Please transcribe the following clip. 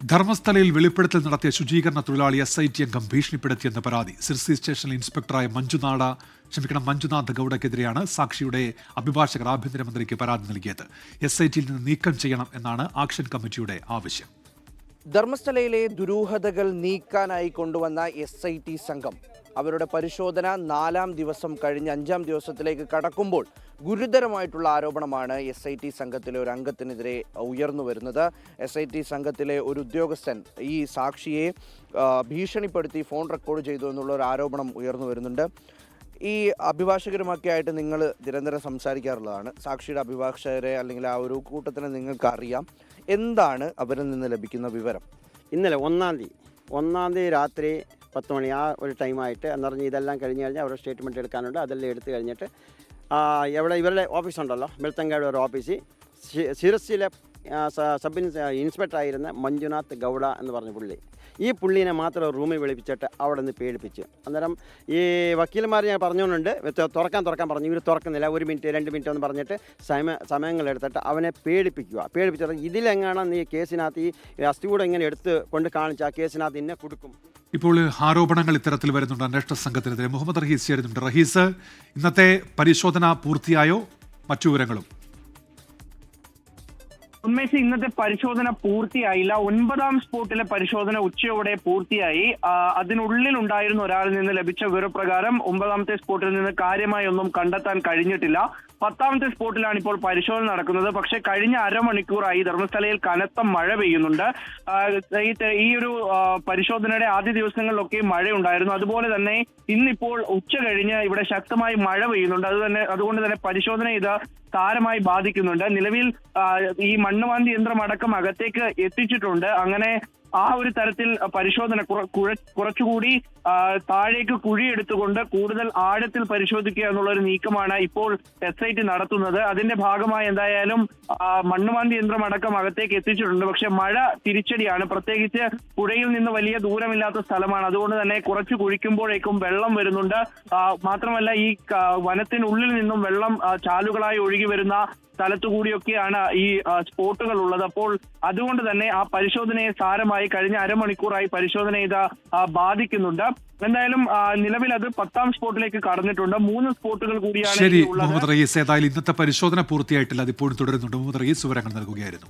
ധർമ്മസ്ഥലയിൽ വെളിപ്പെടുത്തൽ നടത്തിയ ശുചീകരണ തൊഴിലാളി എസ് ഐ ടി അംഗം ഭീഷണിപ്പെടുത്തിയെന്ന പരാതി. സിർസി സ്റ്റേഷനിൽ ഇൻസ്പെക്ടറായ മഞ്ജുനാട ക്ഷമിക്കണം മഞ്ജുനാഥ് ഗൌഡയ്ക്കെതിരെയാണ് സാക്ഷിയുടെ അഭിഭാഷകർ ആഭ്യന്തരമന്ത്രിക്ക് പരാതി നൽകിയത്. എസ് ഐ ടിയിൽ നിന്ന് നീക്കം ചെയ്യണം എന്നാണ് ആക്ഷൻ കമ്മിറ്റിയുടെ ആവശ്യം. ധർമ്മസ്ഥലയിലെ ദുരൂഹതകൾ നീക്കാനായി കൊണ്ടുവന്ന എസ് ഐ ടി സംഘം അവരുടെ പരിശോധന നാലാം ദിവസം കഴിഞ്ഞ് അഞ്ചാം ദിവസത്തിലേക്ക് കടക്കുമ്പോൾ ഗുരുതരമായിട്ടുള്ള ആരോപണമാണ് എസ് ഐ ടി സംഘത്തിലെ ഒരു അംഗത്തിനെതിരെ ഉയർന്നു വരുന്നത്. എസ് ഐ ടി സംഘത്തിലെ ഒരു ഉദ്യോഗസ്ഥൻ ഈ സാക്ഷിയെ ഭീഷണിപ്പെടുത്തി ഫോൺ റെക്കോർഡ് ചെയ്തു എന്നുള്ള ഒരു ആരോപണം ഉയർന്നു വരുന്നുണ്ട്. ഈ അഭിഭാഷകരുമൊക്കെ ആയിട്ട് നിങ്ങൾ നിരന്തരം സംസാരിക്കാറുള്ളതാണ്. സാക്ഷിയുടെ അഭിഭാഷകരെ അല്ലെങ്കിൽ ആ ഒരു കൂട്ടത്തിനെ നിങ്ങൾക്കറിയാം എന്താണ് അവരിൽ നിന്ന് ലഭിക്കുന്ന വിവരം? ഇന്നലെ ഒന്നാം തീയതി ഒന്നാം തീയതി രാത്രി പത്ത് മണി ആ ഒരു ടൈമായിട്ട് എന്ന് പറഞ്ഞ് ഇതെല്ലാം കഴിഞ്ഞ് കഴിഞ്ഞാൽ അവരുടെ സ്റ്റേറ്റ്മെന്റ് എടുക്കാനുണ്ട്. അതെല്ലാം എടുത്തു കഴിഞ്ഞിട്ട് എവിടെ ഇവരുടെ ഓഫീസുണ്ടല്ലോ വെളുത്തങ്കാട് ഒരു ഓഫീസിൽ സിറസിലെ സബ് ഇൻസ് ഇൻസ്പെക്ടർ ആയിരുന്ന മഞ്ജുനാഥ് ഗൗഡ എന്ന് പറഞ്ഞ പുള്ളി. ഈ പുള്ളീനെ മാത്രം റൂമിൽ വിളിപ്പിച്ചിട്ട് അവിടെ നിന്ന് പേടിപ്പിച്ചു. അന്നേരം ഈ വക്കീലന്മാർ ഞാൻ പറഞ്ഞുകൊണ്ടുണ്ട് തുറക്കാൻ തുറക്കാൻ പറഞ്ഞു. ഇവർ തുറക്കുന്നില്ല. ഒരു മിനിറ്റ് രണ്ട് മിനിറ്റ് എന്ന് പറഞ്ഞിട്ട് സമയ സമയങ്ങളെടുത്തിട്ട് അവനെ പേടിപ്പിക്കുക. പേടിപ്പിച്ചിട്ട് ഇതിലെങ്ങാണ് നീ കേസിനകത്ത് ഈ അസ്ഥികൂടെ ഇങ്ങനെ എടുത്ത് കൊണ്ട് കാണിച്ച് ആ കേസിനകത്ത് ഇന്നെ കൊടുക്കും? ഇപ്പോൾ ആരോപണങ്ങൾ ഇത്തരത്തിൽ വരുന്നുണ്ട്. അന്വേഷണ സംഘത്തിനെതിരെ മുഹമ്മദ് റഹീസ് ചേരുന്നുണ്ട്. റഹീസ് ഇന്നത്തെ പരിശോധന പൂർത്തിയായോ? മറ്റു വിവരങ്ങളും? ഉന്മേഷ് ഇന്നത്തെ പരിശോധന പൂർത്തിയായില്ല. ഒൻപതാം സ്പോട്ടിലെ പരിശോധന ഉച്ചയോടെ പൂർത്തിയായി. അതിനുള്ളിൽ ഉണ്ടായിരുന്ന ഒരാളിൽ നിന്ന് ലഭിച്ച വിവരപ്രകാരം ഒമ്പതാമത്തെ സ്പോട്ടിൽ നിന്ന് കാര്യമായി ഒന്നും കണ്ടെത്താൻ കഴിഞ്ഞിട്ടില്ല. പത്താമത്തെ സ്പോട്ടിലാണ് ഇപ്പോൾ പരിശോധന നടക്കുന്നത്. പക്ഷെ കഴിഞ്ഞ അരമണിക്കൂറായി ധർമ്മസ്ഥലയിൽ കനത്ത മഴ പെയ്യുന്നുണ്ട്. ഈ ഒരു പരിശോധനയുടെ ആദ്യ ദിവസങ്ങളിലൊക്കെ മഴയുണ്ടായിരുന്നു. അതുപോലെ തന്നെ ഇന്നിപ്പോൾ ഉച്ച കഴിഞ്ഞ് ഇവിടെ ശക്തമായി മഴ പെയ്യുന്നുണ്ട്. അത് തന്നെ അതുകൊണ്ട് തന്നെ പരിശോധന ഇത് സാരമായി ബാധിക്കുന്നുണ്ട്. നിലവിൽ ഈ മണ്ണുമാന്തി യന്ത്രം അടക്കം അകത്തേക്ക് എത്തിച്ചിട്ടുണ്ട്. അങ്ങനെ ആ ഒരു തരത്തിൽ പരിശോധന കുറ- കുറച്ചുകൂടി താഴേക്ക് കുഴിയെടുത്തുകൊണ്ട് കൂടുതൽ ആഴത്തിൽ പരിശോധിക്കുക എന്നുള്ള ഒരു നീക്കമാണ് ഇപ്പോൾ എസ് ഐ ടി നടത്തുന്നത്. അതിന്റെ ഭാഗമായി എന്തായാലും മണ്ണുമാന്തി യന്ത്രം അടക്കം അകത്തേക്ക് എത്തിച്ചിട്ടുണ്ട്. പക്ഷെ മഴ തിരിച്ചടിയാണ്. പ്രത്യേകിച്ച് പുഴയിൽ നിന്ന് വലിയ ദൂരമില്ലാത്ത സ്ഥലമാണ്. അതുകൊണ്ട് തന്നെ കുറച്ച് കുഴിക്കുമ്പോഴേക്കും വെള്ളം വരുന്നുണ്ട്. മാത്രമല്ല ഈ വനത്തിനുള്ളിൽ നിന്നും വെള്ളം ചാലുകളായി ഒഴുകി വരുന്ന സ്ഥലത്തുകൂടിയൊക്കെയാണ് ഈ സ്പോട്ടുകൾ ഉള്ളത്. അപ്പോൾ അതുകൊണ്ട് തന്നെ ആ പരിശോധനയെ സാരമായി കഴിഞ്ഞ അരമണിക്കൂറായി പരിശോധന ചെയ്ത ബാധിക്കുന്നുണ്ട്. എന്തായാലും നിലവിൽ അത് പത്താം സ്പോട്ടിലേക്ക് കടന്നിട്ടുണ്ട്. മൂന്ന് സ്പോട്ടുകൾ കൂടിയാണ് ശരി മുഹമ്മദ് റയീസ് ഏതായാലും ഇന്നത്തെ പരിശോധന പൂർത്തിയായിട്ടില്ല. അത് ഇപ്പോഴും തുടരുന്നുണ്ട്. മുഹമ്മദ് റഹീസ് വിവരങ്ങൾ നൽകുകയായിരുന്നു.